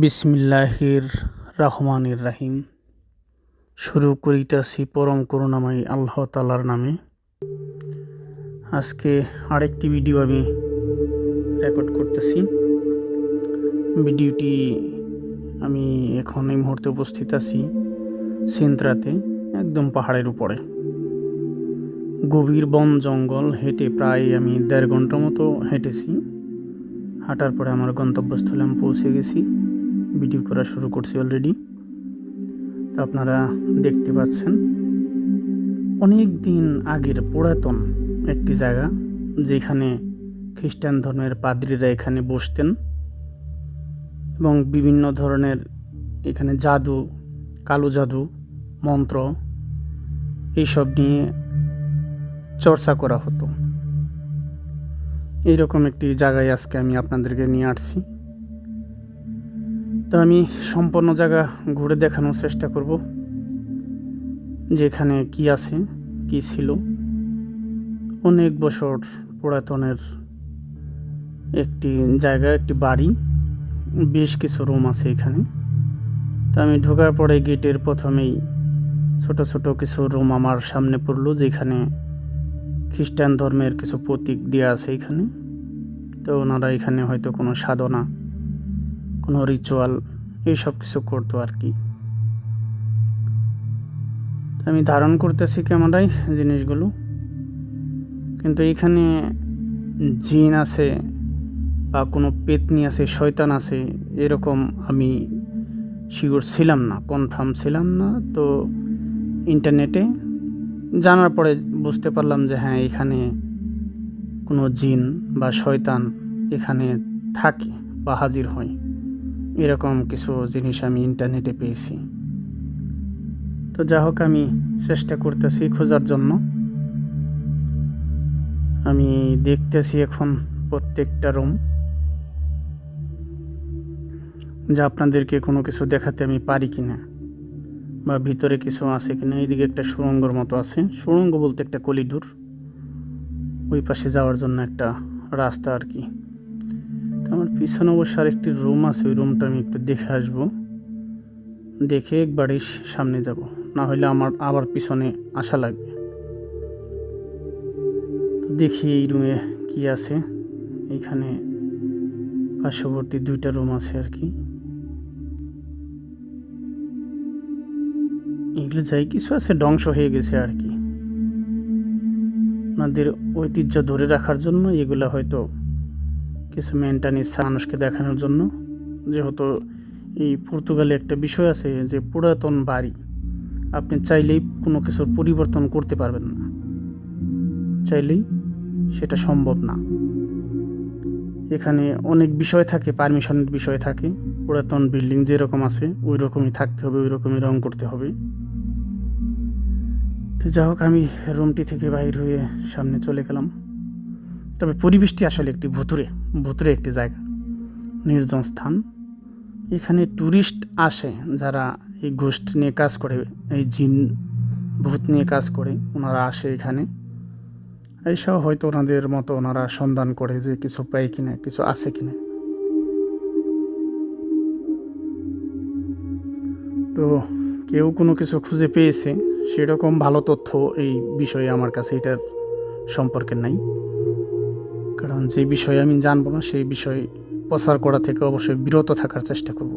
বিসমিল্লাহির রহমানির রাহিম। শুরু করিতেছি পরম করুণাময়ী আল্লাহ তালার নামে। আজকে আরেকটি ভিডিও আমি রেকর্ড করতেছি। ভিডিওটি আমি এখন এই মুহূর্তে উপস্থিত আছি সিন্ত্রাতে একদম পাহাড়ের উপরে। গভীর বন জঙ্গল, হেঁটে প্রায় আমি দেড় ঘণ্টার মতো হেঁটেছি। হাঁটার পরে আমার গন্তব্যস্থলে আমি পৌঁছে গেছি। ভিডিও করা শুরু করছি অলরেডি তো আপনারা দেখতে পাচ্ছেন, অনেক দিন আগের পুরাতন একটি জায়গা, যেখানে খ্রিস্টান ধর্মের পাদ্রীরা এখানে বসতেন এবং বিভিন্ন ধরনের এখানে জাদু, কালো জাদু মন্ত্র এইসব নিয়ে চর্চা করা হতো। এইরকম একটি জায়গায় আজকে আমি আপনাদেরকে নিয়ে আসছি। তো আমি সম্পূর্ণ জায়গা ঘুরে দেখানোর চেষ্টা করব যেখানে কি আছে, কি ছিল। অনেক বছর পুরাতনের একটি জায়গা, একটি বাড়ি, বেশ কিছু রুম আছে এখানে। তো আমি ঢোকার পরে গেটের প্রথমেই ছোট ছোট কিছু রুম আমার সামনে পড়ল, যেখানে খ্রিস্টান ধর্মের কিছু প্রতীক দেওয়া আছে এখানে। তো ওনারা এখানে হয়তো কোনো সাধনা কোনো রিচুয়াল এইসব কিছু করতো আর কি। আমি ধারণ করতেছি ক্যামেরায় জিনিসগুলো। কিন্তু এখানে জিন আছে বা কোনো পেতনি আছে, শয়তান আছে, এরকম আমি শিওর ছিলাম না, কনফার্ম ছিলাম না। তো ইন্টারনেটে জানার পরে বুঝতে পারলাম যে হ্যাঁ এখানে কোনো জিন বা শয়তান এখানে থাকে বা হাজির হয়। এরকম কিছু জিনিস আমি ইন্টারনেটে পেয়েছি। তো যা হোক, আমি চেষ্টা করতেছি খোঁজার জন্য। আমি দেখতেছি এখন প্রত্যেকটা রুম যা আপনাদেরকে কোনো কিছু দেখাতে আমি পারি কি না বা ভিতরে কিছু আছে কি না এইদিকে একটা সুড়ঙ্গর মতো আছে। সুড়ঙ্গ বলতে একটা কলিডোর। ওই পাশে যাওয়ার জন্য একটা রাস্তা আর কি। আমার পিছনে অবশ্য আর একটি রুম আছে, ওই রুমটা আমি একটু দেখে আসব। দেখে একবারই সামনে যাব, না হলে আমার আবার পিছনে আসা লাগবে। দেখি এই রুমে কি আছে। এখানে পার্শ্ববর্তী দুইটা রুম আছে আর কি। এগুলো যাই, কিছু আছে, ধ্বংস হয়ে গেছে আর কি। ওনাদের ঐতিহ্য ধরে রাখার জন্য এগুলো হয়তো কিছু মেনটেন্স মানুষকে দেখানোর জন্য। যেহেতু এই পর্তুগালে একটা বিষয় আছে যে পুরাতন বাড়ি, আপনি চাইলেই কোনো কিছুর পরিবর্তন করতে পারবেন না। চাইলেই সেটা সম্ভব না। এখানে অনেক বিষয় থাকে, পারমিশনের বিষয় থাকে। পুরাতন বিল্ডিং যেরকম আছে ওই রকমই থাকতে হবে ওই রকমই রং করতে হবে। তো যা হোক, আমি রুমটি থেকে বাইর হয়ে সামনে চলে গেলাম। তবে পরিবেশটি আসলে একটি ভুতুরে ভুতুরে একটি জায়গা, নির্জন স্থান। এখানে ট্যুরিস্ট আসে যারা এই গোষ্ঠ নিয়ে কাজ করে, এই জিন ভূত নিয়ে কাজ করে, ওনারা আসে এখানে। এইসব হয়তো ওনাদের মতো ওনারা সন্ধান করে যে কিছু পায় কিনা, কিছু আছে কিনা। তো কেউ কোনো কিছু খুঁজে পেয়েছে, সেরকম ভালো তথ্য এই বিষয়ে আমার কাছে এটার সম্পর্কে নাই। কারণ যে বিষয়ে আমি জানব না, সেই বিষয় প্রচার করা থেকে অবশ্যই বিরত থাকার চেষ্টা করব।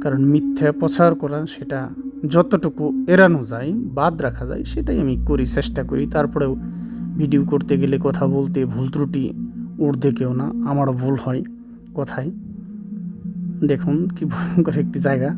কারণ মিথ্যা প্রচার করা, সেটা যতটুকু এড়ানো যায়, বাদ রাখা যায়, সেটাই আমি করি, চেষ্টা করি। তারপরেও ভিডিও করতে গেলে কথা বলতে ভুল ত্রুটি ঊর্ধ্বে কেউ না, আমারও ভুল হয় কথায়। দেখুন কি ভয়ঙ্কর একটি জায়গা।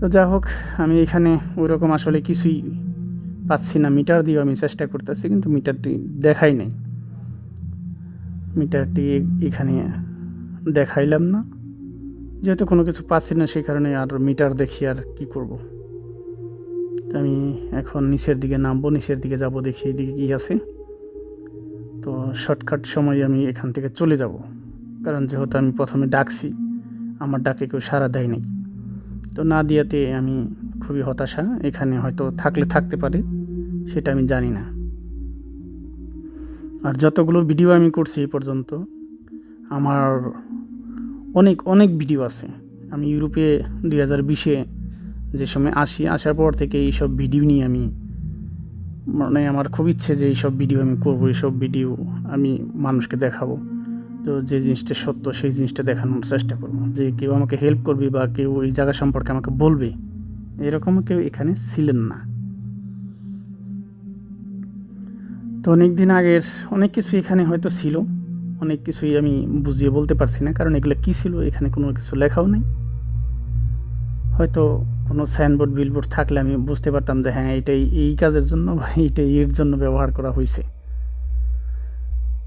তো যা হোক, আমি এখানে ওই রকম আসলে কিছুই পাচ্ছি না। মিটার দিয়েও আমি চেষ্টা করতেছি, কিন্তু মিটারটি দেখাই নাই। মিটারটি এখানে দেখাইলাম না। যেহেতু কোনো কিছু পাচ্ছি না, সেই কারণে আর মিটার দেখি আর কি করব। তো আমি এখন নিচের দিকে নামবো, নিচের দিকে যাব, দেখি এইদিকে কী আছে। তো শর্টকাট সময় আমি এখান থেকে চলে যাব। কারণ যেহেতু আমি প্রথমে ডাকছি, আমার ডাকে কেউ সাড়া দেয় নাই। তো না দিয়াতে আমি খুবই হতাশা। এখানে হয়তো থাকলে থাকতে পারে। সেটা আমি জানি না। আর যতগুলো ভিডিও আমি করছি এই পর্যন্ত, আমার অনেক অনেক ভিডিও আছে। আমি ইউরোপে দুই হাজার বিশে যে সময় আসি, আসার পর থেকে এইসব ভিডিও নিয়ে আমি মানে আমার খুব ইচ্ছে যে এইসব ভিডিও আমি করব, এইসব ভিডিও আমি মানুষকে দেখাবো। তো যে জিনিসটা সত্য, সেই জিনিসটা দেখানোর চেষ্টা করব। যে কেউ আমাকে হেল্প করবে বা কেউ এই জায়গা সম্পর্কে আমাকে বলবে, এরকম কেউ এখানে ছিলেন না। তো অনেক দিন আগের অনেক কিছু এখানে হয়তো ছিল। অনেক কিছুই আমি বুঝিয়ে বলতে পারছি না, কারণ এগুলো কী ছিল, এখানে কোনো কিছু লেখাও নেই। হয়তো কোনো সাইনবোর্ড বিলবোর্ড থাকলে আমি বুঝতে পারতাম যে হ্যাঁ এটাই এই কাজের জন্য বা এইটাই এর জন্য ব্যবহার করা হয়েছে।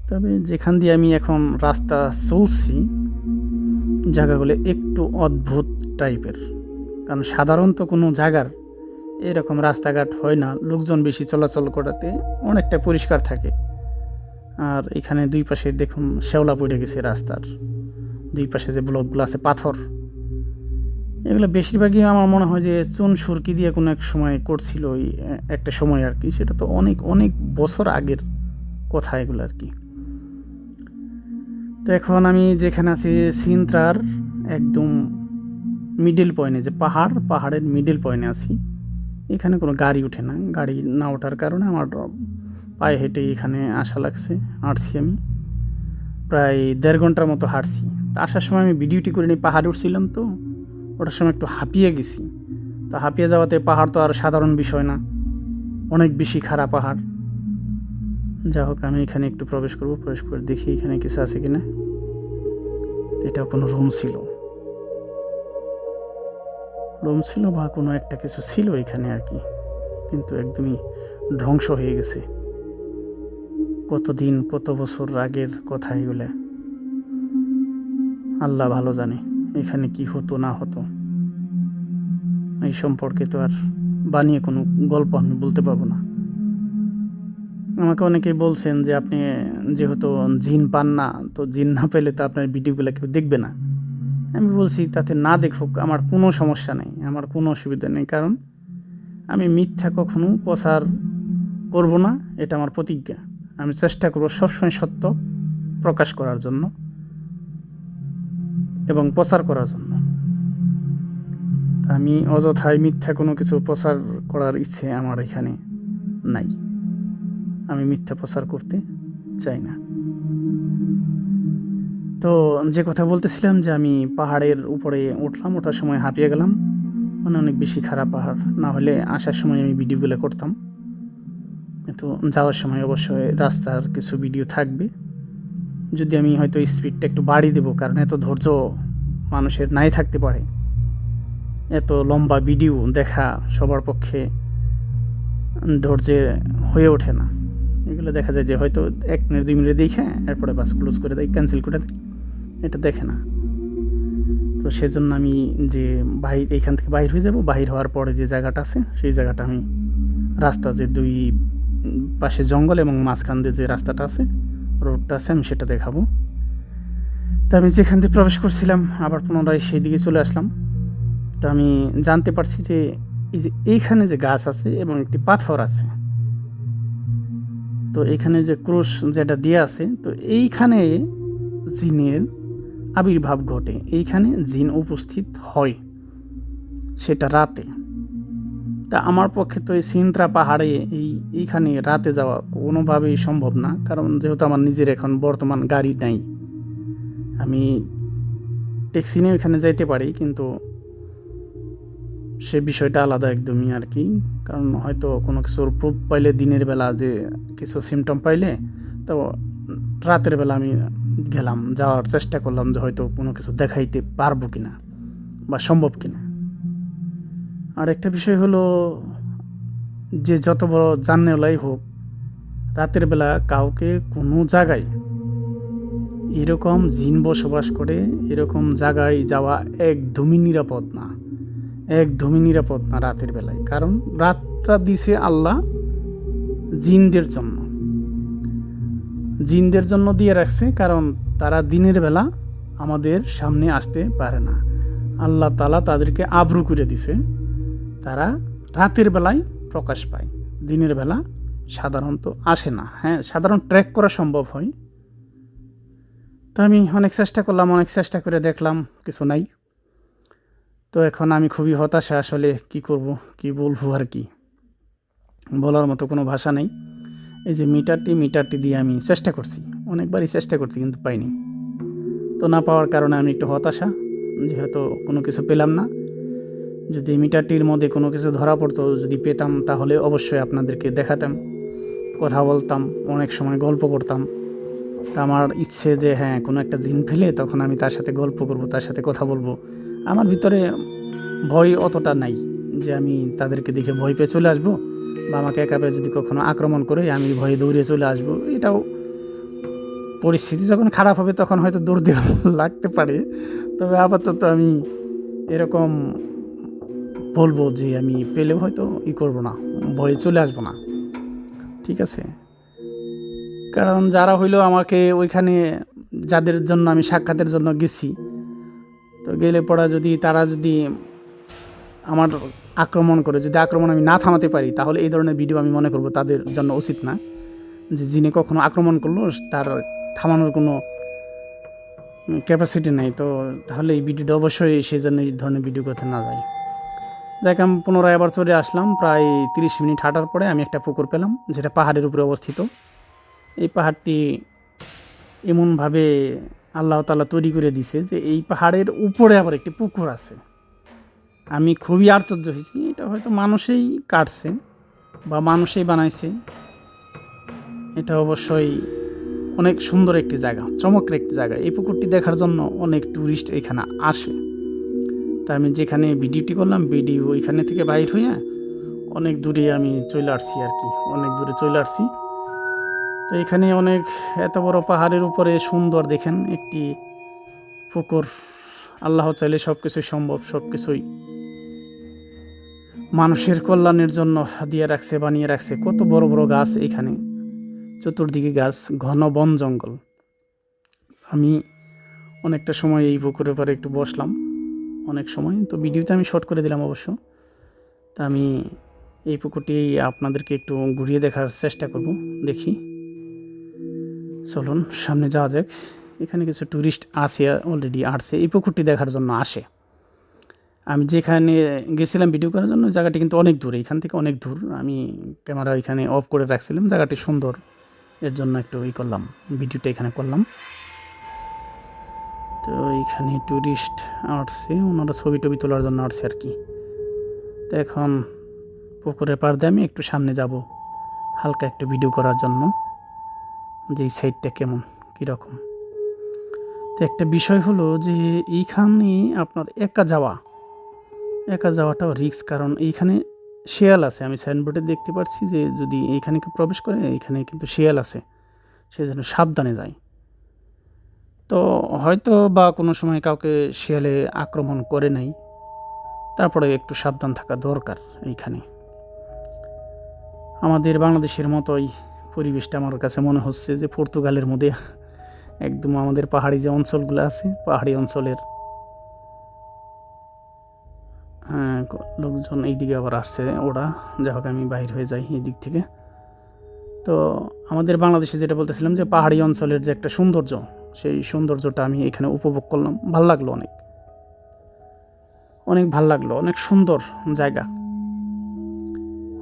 তবে যেখান দিয়ে আমি এখন রাস্তা চলছি, জায়গাগুলো একটু অদ্ভুত টাইপের কারণ সাধারণত কোনো জায়গার এরকম রাস্তাঘাট হয় না, লোকজন বেশি চলাচল করাতে অনেকটা পরিষ্কার থাকে। আর এখানে দুই পাশে দেখুন শ্যাওলা পড়ে গেছে রাস্তার। দুই পাশে যে ব্লকগুলো আছে, পাথর। এগুলো বেশিরভাগই আমার মনে হয় যে চুন সুরকি দিয়ে কোনো এক সময় করছিল ওই একটা সময় আর কি। সেটা তো অনেক অনেক বছর আগের কথা এগুলো আর কি। তো এখন আমি যেখানে আছি, সিন্ত্রার একদম মিডল পয়েন্টে যে পাহাড়, পাহাড়ের মিডল পয়েন্টে আছি। এখানে কোনো গাড়ি ওঠে না। গাড়ি না ওঠার কারণে আমার পায়ে হেঁটে এখানে আসা লাগছে, হাঁটছি আমি। প্রায় দেড় ঘণ্টার মতো হাঁটছি। আসার সময় আমি ভিডিওটি করে নিয়ে পাহাড়ে উঠছিলাম তো। ওটার সময় একটু হাঁপিয়ে গেছি। তো হাঁপিয়ে যাওয়াতে পাহাড় তো আর সাধারণ বিষয় না। অনেক বেশি খারাপ পাহাড়। যা হোক, আমি এখানে একটু প্রবেশ করব। প্রবেশ করে দেখি এখানে কিছু আছে কিনা। এটা কোনো রুম ছিল। রুম ছিল বা কোনো একটা কিছু ছিল এখানে আর কি, কিন্তু একদমই ধ্বংস হয়ে গেছে। কতদিন, কত বছর আগের কথা এগুলো? আল্লাহ ভালো জানে এখানে কি হতো, না হতো। এই সম্পর্কে তো আর বানিয়ে কোনো গল্প আমি বলতে পারব না। আমাকে অনেকেই বলছেন যে আপনি যেহেতু জিন পান না, তো জিন না পেলে তো আপনার ভিডিওগুলো কেউ দেখবে না। আমি বলছি, তাতে না দেখুক আমার কোনো সমস্যা নেই, আমার কোনো অসুবিধা নেই, কারণ আমি মিথ্যা কখনো প্রচার করব না, এটা আমার প্রতিজ্ঞা। আমি চেষ্টা করব সবসময় সত্য প্রকাশ করার জন্য এবং প্রচার করার জন্য। আমি অযথায় মিথ্যা কোনো কিছু প্রচার করার ইচ্ছে আমার এখানে নাই। আমি মিথ্যা প্রচার করতে চাই না। তো যে কথা বলতেছিলাম যে আমি পাহাড়ের উপরে উঠলাম, ওঠার সময় হাঁপিয়ে গেলাম। মানে অনেক বেশি খারাপ পাহাড়, না হলে আসার সময় আমি ভিডিওগুলো করতাম। কিন্তু যাওয়ার সময় অবশ্যই রাস্তার কিছু ভিডিও থাকবে। যদি আমি হয়তো স্পিডটা একটু বাড়িয়ে দেবো, কারণ এত ধৈর্য মানুষের নাই থাকতে পারে। এত লম্বা ভিডিও দেখা সবার পক্ষে ধৈর্যে হয়ে ওঠে না। এগুলো দেখা যায় যে হয়তো এক মিনিট, দুই মিনিট দেখে এরপরে বাস ক্লোজ করে দেয়, ক্যান্সেল করে দেয়। এটা দেখে না। তো সেজন্য আমি যে বাহির এইখান থেকে বাহির হয়ে যাব। বাহির হওয়ার পরে যে জায়গাটা আছে, সেই জায়গাটা আমি রাস্তা যে দুই পাশে জঙ্গল এবং মাঝখান দিয়ে যে রাস্তাটা আছে, রোডটা আছে, আমি সেটা দেখাবো। তো আমি যেখান দিয়ে প্রবেশ করছিলাম, আবার পুনরায় সেই দিকে চলে আসলাম। তো আমি জানতে পারছি যে এই যে এইখানে যে গাছ আছে এবং একটি পাথর আছে, তো এখানে যে ক্রুশ যেটা দিয়ে আছে, তো এইখানে জিনের আবির্ভাব ঘটে। এইখানে জিন উপস্থিত হয়। সেটা রাতে। তা আমার পক্ষে তো এই সিন্ত্রা পাহাড়ে এই, এইখানে রাতে যাওয়া কোনোভাবেই সম্ভব না। কারণ যেহেতু আমার নিজের এখন বর্তমান গাড়ি নাই। আমি ট্যাক্সি নিয়ে ওইখানে যাইতে পারি, কিন্তু সে বিষয়টা আলাদা একদমই আর কি। কারণ হয়তো কোনো কিছুর প্রুফ পাইলে দিনের বেলা যে কিছু সিমটম পাইলে, তো রাতের বেলা আমি গেলাম, যাওয়ার চেষ্টা করলাম যে হয়তো কোনো কিছু দেখাইতে পারব কি না বা সম্ভব কি না আর একটা বিষয় হলো যে যত বড় জাননেওয়ালাই হোক, রাতের বেলা কাউকে কোনো জায়গায় এরকম জিন বসবাস করে, এরকম জায়গায় যাওয়া একদমই নিরাপদ না। একদমই নিরাপদ না রাতের বেলায়। কারণ রাতটা দিছে আল্লাহ জিনদের জন্য। জিনদের জন্য দিয়ে রাখছে, কারণ তারা দিনের বেলা আমাদের সামনে আসতে পারে না। আল্লাহ তালা তাদেরকে আব্রু করে দিছে। তারা রাতের বেলায় প্রকাশ পায়, দিনের বেলা সাধারণত আসে না। হ্যাঁ সাধারণ ট্র্যাক করা সম্ভব হয়। তো আমি অনেক চেষ্টা করলাম, অনেক চেষ্টা করে দেখলাম, কিছু নাই। তো এখন আমি খুবই হতাশা, আসলে কি করব, কি বলব আর কি। বলার মতো কোনো ভাষা নেই। এই যে মিটারটি মিটারটি দিয়ে আমি চেষ্টা করছি। অনেকবারই চেষ্টা করছি, কিন্তু পাইনি। তো না পাওয়ার কারণে আমি একটু হতাশা, যেহেতু কোনো কিছু পেলাম না। যদি মিটারটির মধ্যে কোনো কিছু ধরা পড়তো, যদি পেতাম, তাহলে অবশ্যই আপনাদেরকে দেখাতাম, কথা বলতাম, অনেক সময় গল্প করতাম। তা আমার ইচ্ছে যে হ্যাঁ কোনো একটা জিন ফেলে, তখন আমি তার সাথে গল্প করব, তার সাথে কথা বলব। আমার ভিতরে ভয় অতটা নাই, যে আমি তাদেরকে দেখে ভয় পেয়ে চলে আসব। বা আমাকে একেবারে যদি কখনো আক্রমণ করে আমি ভয়ে দৌড়ে চলে আসব, এটাও পরিস্থিতি যখন খারাপ হবে তখন হয়তো দৌড় দেওয়া লাগতে পারে। তবে আপাতত আমি এরকম বলব যে আমি পেলেও হয়তো ই করব না, ভয়ে চলে আসব না। ঠিক আছে? কারণ যারা হইল আমাকে ওইখানে যাদের জন্য আমি সাক্ষাতের জন্য গেছি, তো গেলে পড়া যদি তারা যদি আমার আক্রমণ করে, যদি আক্রমণ আমি না থামাতে পারি, তাহলে এই ধরনের ভিডিও আমি মনে করব তাদের জন্য উচিত না। যে যিনি কখনো আক্রমণ করল, তার থামানোর কোনো ক্যাপাসিটি নেই। তো তাহলে এই ভিডিওটা অবশ্যই সেই জন্য এই ধরনের ভিডিও করতে না যায়। যাই আমি পুনরায় আবার চলে আসলাম। প্রায় তিরিশ মিনিট হাঁটার পরে আমি একটা পুকুর পেলাম, যেটা পাহাড়ের উপরে অবস্থিত। এই পাহাড়টি এমনভাবে আল্লাহ তালা তৈরি করে দিছে যে এই পাহাড়ের উপরে আবার একটি পুকুর আছে। আমি খুবই আশ্চর্য হয়েছি। এটা হয়তো মানুষেই কাটছে বা মানুষেই বানাইছে। এটা অবশ্যই অনেক সুন্দর একটি জায়গা চমকের একটি জায়গা। এই পুকুরটি দেখার জন্য অনেক ট্যুরিস্ট এখানে আসে। তা আমি যেখানে ভিডিওটি করলাম, ভিডিও ওইখানে থেকে বাইর হইয়া অনেক দূরে আমি চলে আসছি আর কি, অনেক দূরে চলে আসছি। তো এখানে অনেক এত বড় পাহাড়ের উপরে সুন্দর দেখেন একটি পুকুর। আল্লাহ চাইলে সব কিছুই সম্ভব সব কিছুই মানুষের কল্যাণের জন্য দিয়ে রাখছে, বানিয়ে রাখছে। কত বড় বড় গাছ এখানে। চতুর্দিকে গাছ, ঘন বন জঙ্গল। আমি অনেকটা সময় এই পুকুরের পরে একটু বসলাম। অনেক সময়। তো ভিডিওতে আমি শর্ট করে দিলাম অবশ্য। তা আমি এই পুকুরটি আপনাদেরকে একটু ঘুরিয়ে দেখার চেষ্টা করব। দেখি। চলুন, সামনে যাওয়া যাক। এখানে কিছু ট্যুরিস্ট আসে অলরেডি আসছে। এই পুকুরটি দেখার জন্য আসে। আমি যেখানে গেছিলাম ভিডিও করার জন্য, জায়গাটি কিন্তু অনেক দূর। এখান থেকে অনেক দূর। আমি ক্যামেরা এখানে অফ করে রাখছিলাম। জায়গাটি সুন্দর। এর জন্য একটু ই করলাম। ভিডিওটা এখানে করলাম। তো এইখানে ট্যুরিস্ট আসছে। ওনারা ছবি টবি তোলার জন্য আসছে আর কি। তো এখন পুকুরের পার দিয়ে আমি একটু সামনে যাব। হালকা একটু ভিডিও করার জন্য। যে এই সাইডটা কেমন কীরকম তো একটা বিষয় হলো যে, এইখানে আপনার একা যাওয়া একা যাওয়াটাও রিক্স কারণ এইখানে শেয়াল আছে। আমি সাইনবোর্ডে দেখতে পাচ্ছি যে যদি এইখানে প্রবেশ করে, এইখানে কিন্তু শেয়াল আছে। সে যেন সাবধানে যায়। তো হয়তো বা কোনো সময় কাউকে শিয়ালে আক্রমণ করে নাই। তারপরে একটু সাবধান থাকা দরকার এইখানে। আমাদের বাংলাদেশের মতোই পরিবেশটা আমার কাছে মনে হচ্ছে যে, পর্তুগালের মধ্যে একদম আমাদের পাহাড়ি যে অঞ্চলগুলো আছে, পাহাড়ি অঞ্চলের লোকজন এই দিকে আবার আসছে, ওরা। যা হোক, আমি বাইর হয়ে যাই এই দিক থেকে। তো আমাদের বাংলাদেশে যেটা বলতেছিলাম যে পাহাড়ি অঞ্চলের যে একটা সৌন্দর্য, সেই সৌন্দর্যটা আমি এখানে উপভোগ করলাম। ভালো লাগল অনেক। অনেক ভালো লাগল, অনেক সুন্দর জায়গা।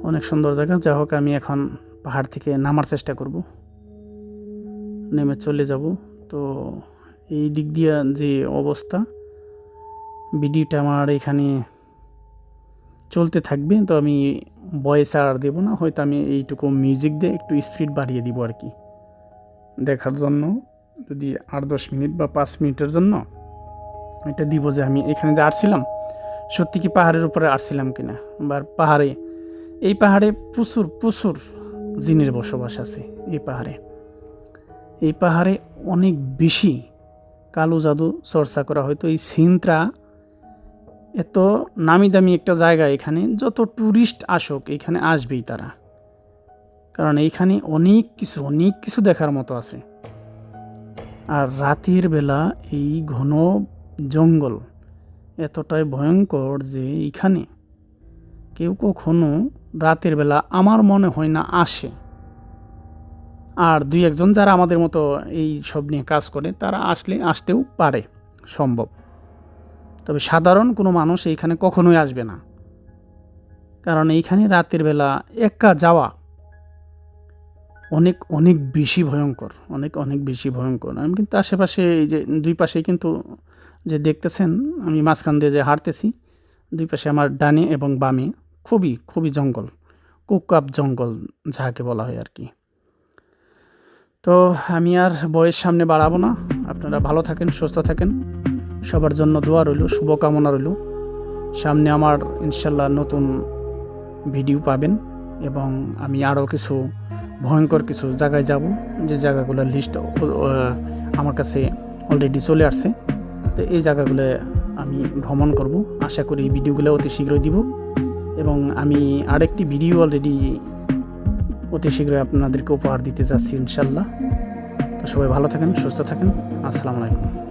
অনেক সুন্দর জায়গা। যা হোক, আমি এখন পাহাড় থেকে নামার চেষ্টা করব। নেমে চলে যাব। তো এই দিক দিয়ে যে অবস্থা ভিডিওটা আমার এখানে চলতে থাকবে, তো আমি ভয়েস আর দেবো না, হয়তো আমি এইটুকু মিউজিক দিয়ে একটু স্পিড বাড়িয়ে দিব আর কি। দেখার জন্য, যদি আট দশ মিনিট বা পাঁচ মিনিটের জন্য, এটা দিব যে আমি এখানে যে আসছিলাম সত্যি কি পাহাড়ের উপরে আসছিলাম কিনা? বা পাহাড়ে, এই পাহাড়ে প্রচুর প্রচুর জিনের বসবাস আছে এই পাহাড়ে। এই পাহাড়ে অনেক বেশি কালো জাদু চর্চা করা হয়তো এই সিনত্রা এত নামি দামি একটা জায়গা এখানে, যত ট্যুরিস্ট আসুক, এখানে আসবেই তারা। কারণ এইখানে অনেক কিছু অনেক কিছু দেখার মতো আছে। আর রাতের বেলা এই ঘন জঙ্গল এতটাই ভয়ঙ্কর যে এইখানে কেউ কখনো রাতের বেলা আমার মনে হয় না আসে। আর দুই একজন যারা আমাদের মতো এই সব নিয়ে কাজ করে, তারা আসলে আসতেও পারে, সম্ভব। তবে সাধারণ কোনো মানুষ এইখানে কখনোই আসবে না। কারণ এইখানে রাতের বেলা একা যাওয়া অনেক অনেক বেশি ভয়ঙ্কর, অনেক অনেক বেশি ভয়ঙ্কর। আমি কিন্তু আশেপাশে এই যে দুই পাশেই কিন্তু যে দেখতেছেন, আমি মাঝখান দিয়ে যে হাঁটতেছি, দুই পাশে আমার ডানে এবং বামে খুবই খুবই জঙ্গল কুকাপ জঙ্গল যাকে বলা হয় আর কি। তো আমি আর বয়ের সামনে বাড়াবো না। আপনারা ভালো থাকেন, সুস্থ থাকেন। সবার জন্য দোয়া রইল, শুভকামনা রইল। সামনে আমার ইনশাল্লাহ নতুন ভিডিও পাবেন এবং আমি আরও কিছু ভয়ঙ্কর কিছু জায়গায় যাব, যে জায়গাগুলোর লিস্ট আমার কাছে অলরেডি চলে আসছে। তো এই জায়গাগুলো আমি ভ্রমণ করব। আশা করি এই ভিডিওগুলো অতি শীঘ্রই দিব। এবং আমি আরেকটি ভিডিও অলরেডি অতি শীঘ্রই আপনাদেরকে উপহার দিতে যাচ্ছি ইনশাল্লাহ। তো সবাই ভালো থাকেন, সুস্থ থাকেন। আসসালামু আলাইকুম।